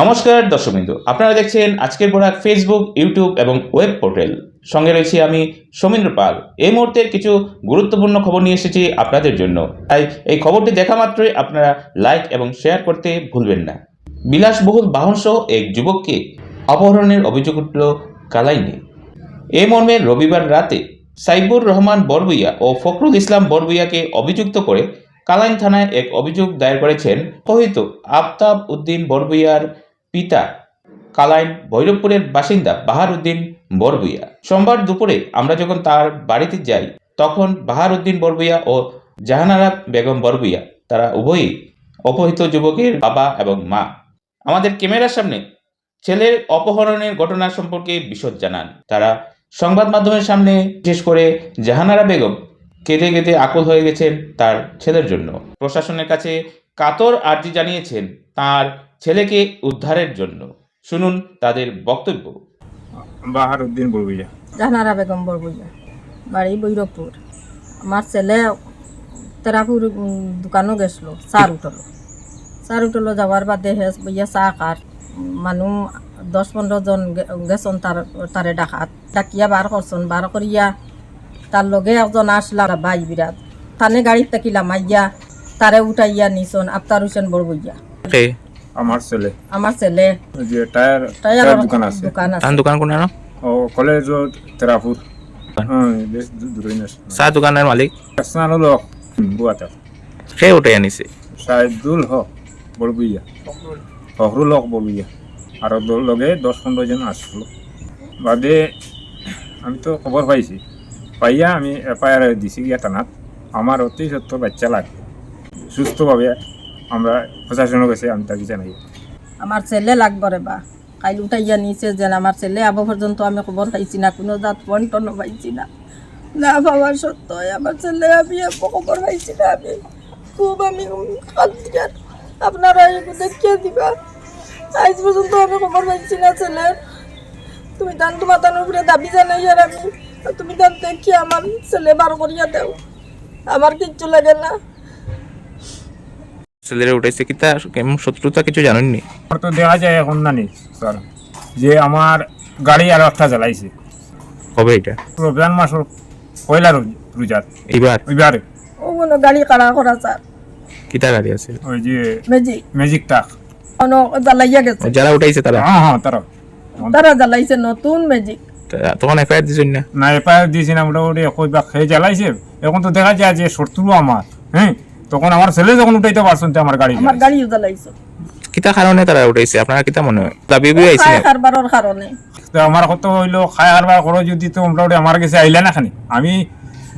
নমস্কার, দর্শকবৃন্দু। আপনারা দেখছেন আজকের বরাক ফেসবুক ইউটিউব এবং ওয়েব পোর্টাল সঙ্গে রয়েছি আমি সৌমেন্দ্র পাল। এই মুহূর্তের কিছু গুরুত্বপূর্ণ খবর নিয়ে এসেছি আপনাদের জন্য। তাই এই খবরটি দেখা মাত্রই আপনারা লাইক এবং শেয়ার করতে ভুলবেন না। বিলাসবহুল বাহনসহ এক যুবককে অপহরণের অভিযোগ উঠল কালাইনে। এ মর্মে রবিবার রাতে সাইবুর রহমান বরবুইয়া ও ফখরুল ইসলাম বরবুইয়াকে অভিযুক্ত করে কালাইন থানায় এক অভিযোগ দায়ের করেছেন। অপহৃত আফতাব উদ্দিন বরবুইয়ার পিতা কালাইন ভৈরবপুরের বাসিন্দা বাহার উদ্দিন বরবুইয়া। সোমবার দুপুরে আমরা যখন তার বাড়িতে যাই, তখন বাহার উদ্দিন বরবুইয়া ও জাহানারা বেগম বরবুইয়া, তারা উভয়ই অপহৃত যুবকের বাবা এবং মা। আমাদের ক্যামেরার সামনে ছেলের অপহরণের ঘটনা সম্পর্কে বিশদ জানান। তারা সংবাদ মাধ্যমের সামনে, বিশেষ করে জাহানারা বেগম কেঁদে কেঁদে আকুল হয়ে গেছেন তার ছেলের জন্য। প্রশাসনের কাছে কাতর আর্জি জানিয়েছেন তার ছেলেকে উদ্ধারের জন্য। শুনুন তাদের বক্তব্য। বাহার উদ্দিন জাহানারা বেগম বরবইয়া বাড়ি বৈরবপুর। আমার ছেলে তেরাপুর দোকানও গেছিল চার উঠল চার উঠল যাওয়ার বাদে হেস বইয়া চাহ কার মানুহ দশ পনেরো জন গে- গেছন তার তারে ডাকাত। ডাকিয়া বার করছন বার করিয়া তার লগে একজন আসলা বাই বিরাট তানে গাড়িত থাকিলা মাইয়া তারে উঠাইয়া নিছন আফতার হোসেন বরবইয়া আমার ছেলে। আমার ছেলে। যে টায়ার টায়ার দোকান আছে। দোকান আছে। তার দোকান কোন ও কলেজ তেরাপুর। হ্যাঁ বেশ দূরে না চা দোকানের মালিক? স্নান হলো বুয়াতে সে উঠে আনিছে। সাইদুল হক বলবিয়া ফখরুল হক বলবিয়া আর লগে দশ পনেরো জন আসলো। বাদে আমি তো খবর পাইছি। পাইয়া আমি এফআইআর দিছি গিয়া থানাত। আমার অতি সত্য বাচ্চা লাগে সুস্থভাবে আমরা প্রশাসনের কাছে আমি তাকে জানাই। আমার ছেলে লাগবে রে বা। কাইল উঠাইয়া নিচে যেন আমার ছেলে আবো পর্যন্ত আমি খবর পাইছি না, কোনো জাত বন্টনও পাইছি না। না পাওয়ার সত্ত্বেও আমার ছেলে আমি খবর পাইছি না আমি। খুব আমি আপনারা দেখিয়ে দিবা। আজ পর্যন্ত আমি খবর পাইছি না ছেলের। তুমি দান তোমার তার উপরে দাবি জানাই আর আমি তুমি দান দেখি আমার ছেলে বার করিয়া দেও। আমার কিচ্ছু লাগে না। ছেলেরে উঠাইছে কি তা কেমন শত্রুতা কিছু জানেননি? আমার তো দেখা যায় এখন না নেই স্যার। যে আমার গাড়ি আর একটা জ্বালাইছে। কবে এটা? রমজান মাসের পয়লা রোজ- রোজার। এইবার? ওইবারে ও কোনো গাড়ি কাড়া করা স্যার। কিতা গাড়ি আছে? ওই যে মেজিক ম্যাজিক টাক অন জ্বালাইয়া গেছে। যারা উঠাইছে তারা? হ্যাঁ হ্যাঁ তারা। তারা জ্বালাইছে নতুন ম্যাজিক তা- তখন এফআইআর দিছেন না? না এফআইআর দিয়েছি না মোটামুটি একই বা খেয়ে জ্বালাইছে। এখন তো দেখা যায় যে শত্রু আমার হ্যাঁ? তখন আমার ছেলে যখন উঠাইতে পারছেন তো আমার গাড়ি আমার। গাড়িও জ্বালাইছে। কিতা কারণে তারা উঠাইছে? আপনারা কিতা মনে হয়? দাবি বি আইছে? কারবারের কারণে। তো আমার কত হইল খায় হারবার করো যদি তো মোটামুটি আমার কাছে আইলা না খানি আমি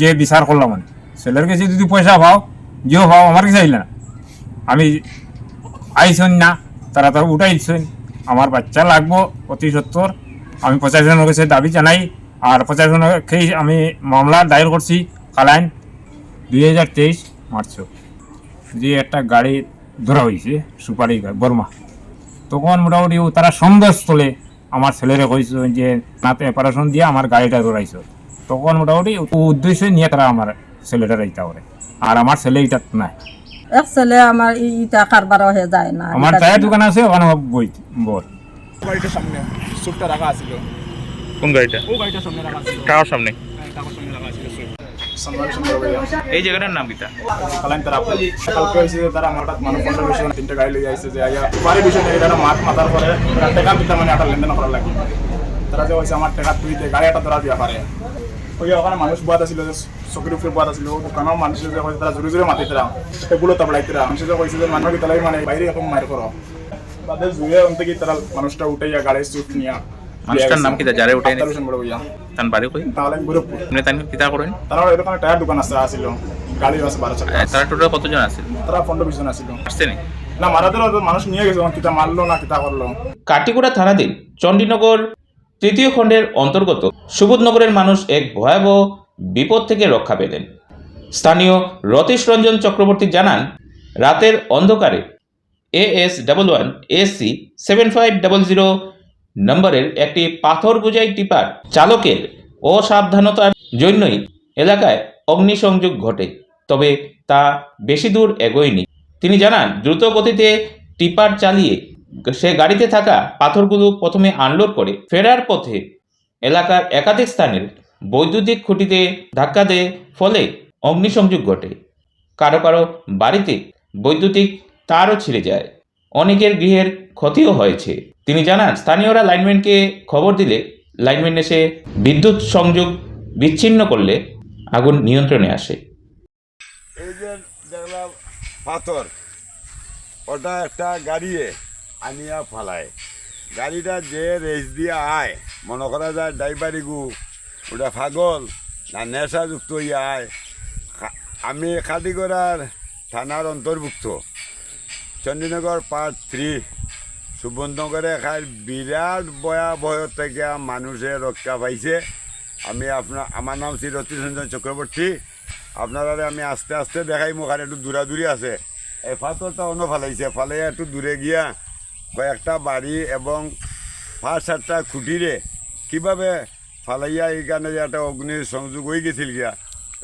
যে বিচার করলাম মানে ছেলের কাছে যদি পয়সা পাও যেও পাও আমার কাছে আইলা না। আমি আইসন না তারা তারা উঠাইছেন। আমার বাচ্চা লাগবো অতি সত্তর। আমি প্রশাসনের কাছে দাবি জানাই আর প্রশাসনের খেয়ে আমি মামলা দায়ের করছি কালাইন দুই হাজার তেইশ মার্চ। যে একটা গাড়ি ধরা হয়েছে সুপারি গাড়ি, বর্মা। তখন মোটামুটি ও তারা সন্দেহস্থলে আমার ছেলেরে কইছে যে নাতে অপারেশন দিয়ে আমার গাড়িটা ধরাইছে। তখন মোটামুটি ও উদ্দেশ্য নিয়ে তারা আমার ছেলেটা ইটা করে। আর আমার ছেলে ইটা নাই। এক ছেলে আমার ই- ইটা কারবার হয়ে যায় না আমার চায়ের দোকান আছে ওখানে বই বল গাড়িটার সামনে সুটটা রাখা আছিল। কোন গাড়িটা? ও গাড়িটার সামনে রাখা কার সামনে? টাকার সামনে রাখা সম্মান সুন্দর এই জায়গাটার নাম কিতা কালাম তারা কালকে হয়েছে তারা আমার মানে পনেরো বিষয় তিনটা গাড়ি লই আইছে যে আইয়া বাড়ি বিষয় নেই তারা মাঠ মাথার পরে তারা টেকা দিতে মানে একটা লেনদেন করা লাগে তারা যে হয়েছে, আমার টেকা তুই গাড়ি একটা ধরা দিয়া পারে। ওই ওখানে মানুষ বাদ আছিল, যে চকির উপরে বাদ আছিল দোকানের মানুষ যে হয়েছে তারা জোরে জোরে মাতি তারা সেগুলো তাবলাই তারা মানুষ যে হয়েছে যে মানুষ তালাই মানে বাইরে এখন মার করো তাদের জুড়ে অন্তে কি তারা মানুষটা উঠাইয়া গাড়ি সুট নিয়া। মানুষটার নাম কিতা যারে উঠাই হোসেন তার বাড়ি কই তাহলে গোরখপুর আপনি তাই কিতা করেন? তারা এরকম টায়ার দোকান আছে আসিল। গাড়ি আছে বারো চাকা। তারা টোটাল কতজন আছে তারা পনেরো বিশ জন আসিল। আসছে নি? না মারাদের মানুষ নিয়ে গেছে কিতা মারলো না কিতা করল। কাটিগুড়া থানাধীন চণ্ডীনগর তৃতীয় খণ্ডের অন্তর্গত সুবোধনগরের মানুষ এক ভয়াবহ বিপদ থেকে রক্ষা পেলেন। স্থানীয় রতীশ রঞ্জন চক্রবর্তী জানান রাতের অন্ধকারে A S double one AC seven five double zero নম্বরের একটি পাথর বোঝাই টিপার চালকের অসাবধানতার জন্যই এলাকায় অগ্নিসংযোগ ঘটে, তবে তা বেশি দূর এগোয়নি। তিনি জানান দ্রুত গতিতে টিপার চালিয়ে সে গাড়িতে থাকা পাথরগুলো প্রথমে আনলোড করে ফেরার পথে এলাকার একাধিক স্থানের বৈদ্যুতিক খুঁটিতে ধাক্কা দেয়, ফলে অগ্নিসংযোগ ঘটে। কারও কারও বাড়িতে বৈদ্যুতিক তারও ছিঁড়ে যায়। অনেকের গৃহের ক্ষতিও হয়েছে। তিনি জানান, স্থানীয়রা লাইনম্যানকে খবর দিলে লাইনম্যান এসে বিদ্যুৎ সংযোগ বিচ্ছিন্ন করলে আগুন নিয়ন্ত্রণে আসে। এই যে দেখলাম পাথর, ওটা একটা গাড়িয়ে আনিয়া ফালায়। গাড়িটা যে রেস দিয়ে আয়, মনে করা যায় ড্রাইভারি গু, ওটা পাগল না নেশাযুক্ত ইয়ে আয়। আমি খাটিগড়ার থানার অন্তর্ভুক্ত। চণ্ডীনগর পার্ট থ্রি সুবর্ণনগরে খাই বিরাট ভয়াবহ থেকে মানুষের রক্ষা পাইছে। আমি আপনার আমার নাম শ্রী রতিন রঞ্জন চক্রবর্তী আপনারা আমি আস্তে আস্তে দেখাই মুখ আর একটু দূরাদূরি আছে। এই পাথরটা অন্য ফালাইছে ফালাইয়া একটু দূরে গিয়া কয়েকটা বাড়ি এবং পাঁচ সাতটা খুঁটিরে কীভাবে ফালাইয়া এইখানে যে একটা অগ্নির সংযোগ হয়ে গেছিল গিয়া।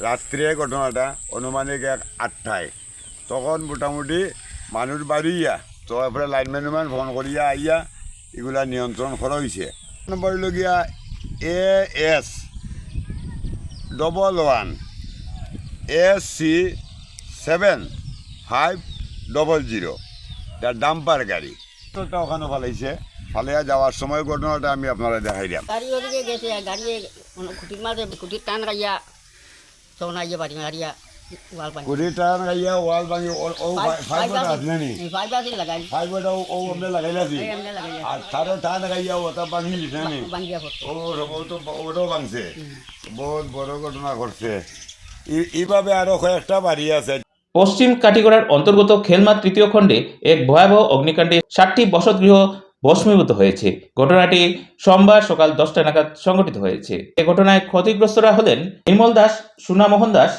রাত্রে ঘটনাটা অনুমানিক এক আটটায় তখন মোটামুটি মানুষ বাড়িয়া তো এরপরে লাইনম্যান ফোন করিয়া আইয়া এগুলা নিয়ন্ত্রণ করা হয়েছে নম্বর A S double one S C seven five double zero তার ডাম্পার গাড়ি। তোটা ওখানে ফালাইছে ফালাইয়া যাওয়ার সময় ঘটনাটা আমি আপনারা দেখাই দিলাম গাড়ি ওদিকে গেছে গাড়ি খুঁটির মাঝে খুঁটির টান গাইয়া আইয়া পারি গাড়িয়া ও তো ওটাও ভাঙছে বহুত বড় ঘটনা ঘটছে। এইভাবে আরও কয়েকটা বাড়ি আছে। পশ্চিম কাটিগড়ার অন্তর্গত খেলমা তৃতীয় খণ্ডে এক ভয়াবহ অগ্নিকাণ্ডে ষাটটি বসতগৃহ ভস্মীভূত হয়েছে। ঘটনাটি সোমবার সকাল দশটা নাগাদ সংঘটিত হয়েছে। এ ঘটনায় ক্ষতিগ্রস্তরা হলেন নির্মল দাস সুনামোহন দাস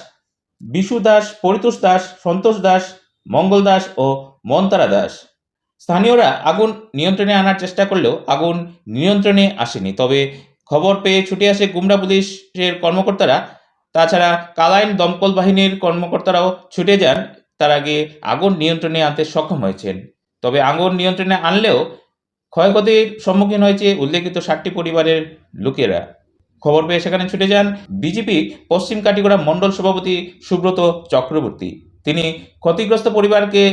বিশু দাস, পরিতোষ দাস, সন্তোষ দাস, মঙ্গল দাস ও মন্তারা দাস। স্থানীয়রা আগুন নিয়ন্ত্রণে আনার চেষ্টা করলেও আগুন নিয়ন্ত্রণে আসেনি। তবে খবর পেয়ে ছুটে আসে গুমরা পুলিশের কর্মকর্তারা। তাছাড়া কালাইন দমকল বাহিনীর কর্মকর্তারাও ছুটে যান। তার আগে আগুন নিয়ন্ত্রণে আনতে সক্ষম হয়েছেন। তবে আগুন নিয়ন্ত্রণে আনলেও ক্ষয়ক্ষতির সম্মুখীন হয়েছে উল্লেখিত ষাটটি পরিবারের লোকেরা। খবর পেয়ে সেখানে ছুটে যান বিজেপি পশ্চিম কাটিগড়া মণ্ডল সভাপতি সুব্রত চক্রবর্তী। তিনি ক্ষতিগ্রস্ত পরিবারকে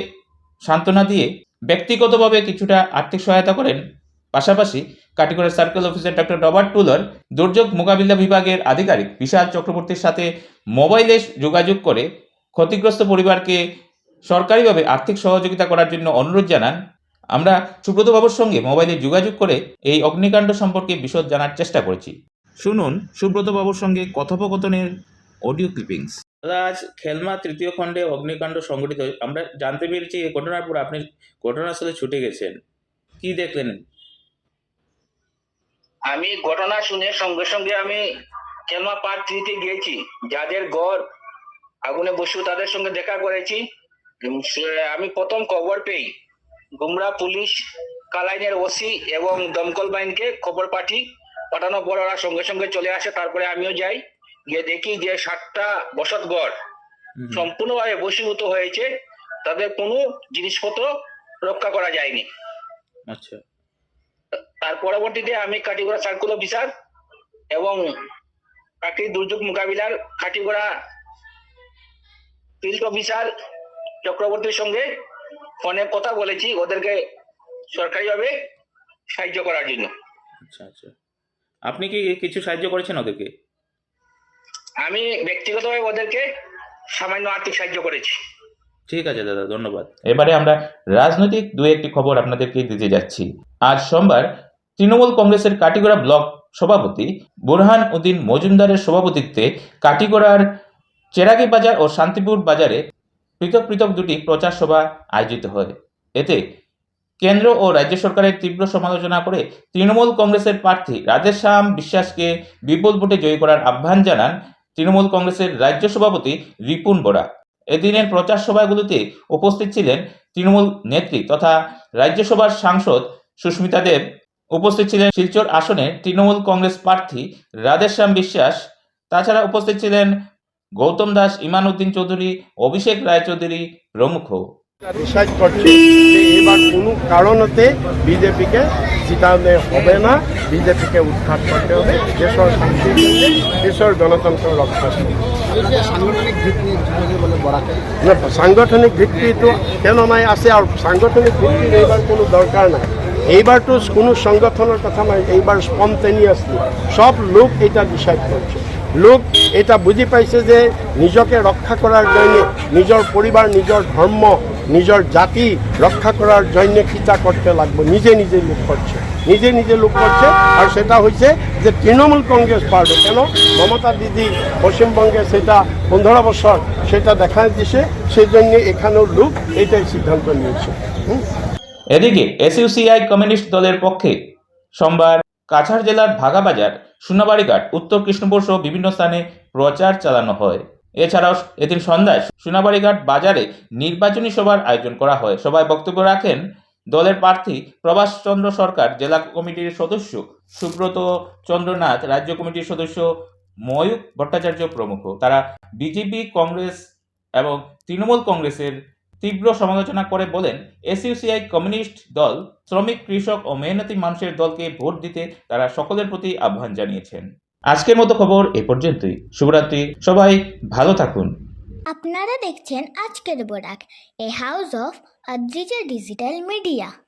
সান্ত্বনা দিয়ে ব্যক্তিগতভাবে কিছুটা আর্থিক সহায়তা করেন। পাশাপাশি Katigora circle officer doctor Robert টুলার দুর্যোগ মোকাবিলা বিভাগের আধিকারিক বিশাল চক্রবর্তীর সাথে মোবাইলে যোগাযোগ করে ক্ষতিগ্রস্ত পরিবারকে সরকারিভাবে আর্থিক সহযোগিতা করার জন্য অনুরোধ জানান। আমরা সুব্রত বাবুর সঙ্গে মোবাইলে যোগাযোগ করে এই অগ্নিকাণ্ড সম্পর্কে বিশদ জানার চেষ্টা করেছি। শুনুন সুব্রত বাবুর সঙ্গে কথোপকথনের অডিও ক্লিপিংস আজ খেলমা তৃতীয় খণ্ডে অগ্নিকাণ্ড সংঘটিত। আমরা জানতে পেরেছি এই ঘটনার পর আপনি ঘটনাস্থলে ছুটে গেছেন। কি দেখলেন? আমি ঘটনা শুনে সঙ্গে সঙ্গে আমি খেলমা পার্ট থ্রিতে গিয়েছি। যাদের ঘর আগুনে বসু তাদের সঙ্গে দেখা করেছি। আমি প্রথম খবর পেই গুমরা পুলিশ কালাইনের ওসি এবং দমকল বাহিনীকে খবর পাঠি পাঠানোর পর ওরা সঙ্গে সঙ্গে চলে আসে তারপরে আমিও যাই। গিয়ে দেখি যে সাতটা বসত ঘর সম্পূর্ণভাবে বসীভূত হয়েছে তাদের কোনো জিনিসপত্র রক্ষা করা যায়নি। আচ্ছা। তার পরবর্তীতে আমি কাটিগড়া সার্কুল অফিসার এবং প্রাকৃতিক দুর্যোগ মোকাবিলার কাটিগড়া ফিল্ড অফিসার চক্রবর্তীর সঙ্গে ফোনে কথা বলেছি ওদেরকে সরকারিভাবে সাহায্য করার জন্য। আচ্ছা আচ্ছা। আপনি কি কিছু সাহায্য করেছেন ওদেরকে? আমি ব্যক্তিগতভাবে ওদেরকে সামান্য আর্থিক সাহায্য করেছি। ঠিক আছে দাদা ধন্যবাদ। এবারে আমরা রাজনৈতিক দু একটি খবর আপনাদেরকে দিতে যাচ্ছি। আজ সোমবার তৃণমূল কংগ্রেসের কাটিগড়া ব্লক সভাপতি বুরহান উদ্দিন মজুমদারের সভাপতিত্বে কাটিগড়ার চেরাগি বাজার ও শান্তিপুর বাজারে পৃথক পৃথক দুটি প্রচার সভা আয়োজিত হয়। এতে কেন্দ্র ও রাজ্য সরকারের তীব্র সমালোচনা করে তৃণমূল কংগ্রেসের প্রার্থী রাজেশ শ্যাম বিশ্বাসকে বিপুল ভোটে জয়ী করার আহ্বান জানান তৃণমূল কংগ্রেসের রাজ্য সভাপতি রিপুন বোরা। এদিনের প্রচার সভাগুলিতে উপস্থিত ছিলেন তৃণমূল নেত্রী তথা রাজ্যসভার সাংসদ সুস্মিতা দেব। উপস্থিত ছিলেন শিলচর আসনে তৃণমূল কংগ্রেস প্রার্থী রাধেশ্যাম বিশ্বাস। তাছাড়া উপস্থিত ছিলেন গৌতম দাস ইমান উদ্দিন চৌধুরী, অভিষেক রায়চৌধুরী প্রমুখ। ডিসাইড করছে এবার কোনো কারণতে বিজেপিকে জিতাতে হবে না। বিজেপিকে উৎখাত করতে হবে। দেশের জন্য দেশের গণতন্ত্র রক্ষা সাংগঠনিক ভিত্তি তো কেন নাই আছে আর সাংগঠনিক ভিত্তির এইবার কোনো দরকার নাই। এইবার তো কোনো সংগঠনের কথা নাই এইবার স্পন্টেনিয়াসলি সব লোক এটা ডিসাইড করছে। লোক এটা বুঝি পাইছে যে নিজকে রক্ষা করার জন্য নিজের পরিবার নিজের ধর্ম নিজের জাতি রক্ষা করার জন্য কিতা করতে লাগবে। নিজে নিজে লোক করছে। নিজে নিজে লোক করছে। আর সেটা হচ্ছে যে তৃণমূল কংগ্রেস পার্টি, কেন? মমতা দিদি পশ্চিমবঙ্গে সেটা পনেরো বছর সেটা দেখা দিছে সেই জন্য এখানেও লোক এটাই সিদ্ধান্ত নিয়েছে। এদিকে এসইউসিআই কমিউনিস্ট দলের পক্ষে সোমবার কাছাড় জেলার ভাগাবাজার সোনাবাড়িঘাট, উত্তর কৃষ্ণপুর সহ বিভিন্ন স্থানে প্রচার চালানো হয়। এছাড়াও এদিন সন্ধ্যায় সোনাবাড়িঘাট বাজারে নির্বাচনী সভার আয়োজন করা হয়। সভায় বক্তব্য রাখেন দলের প্রার্থী প্রভাষ চন্দ্র সরকার, জেলা কমিটির সদস্য সুব্রত চন্দ্রনাথ, রাজ্য কমিটির সদস্য ময়ূক ভট্টাচার্য প্রমুখ। তারা বিজেপি, কংগ্রেস এবং তৃণমূল কংগ্রেসের তীব্র সমালোচনা করে বলেন, এসইউসিআই কমিউনিস্ট দল শ্রমিক, কৃষক ও মেহনতি মানুষের দলকে ভোট দিতে তারা সকলের প্রতি আহ্বান জানিয়েছেন। আজকের মতো খবর এ পর্যন্তই। শুভরাত্রি। সবাই ভালো থাকুন। আপনারা দেখছেন আজকের Barak, A house of Adrija digital media.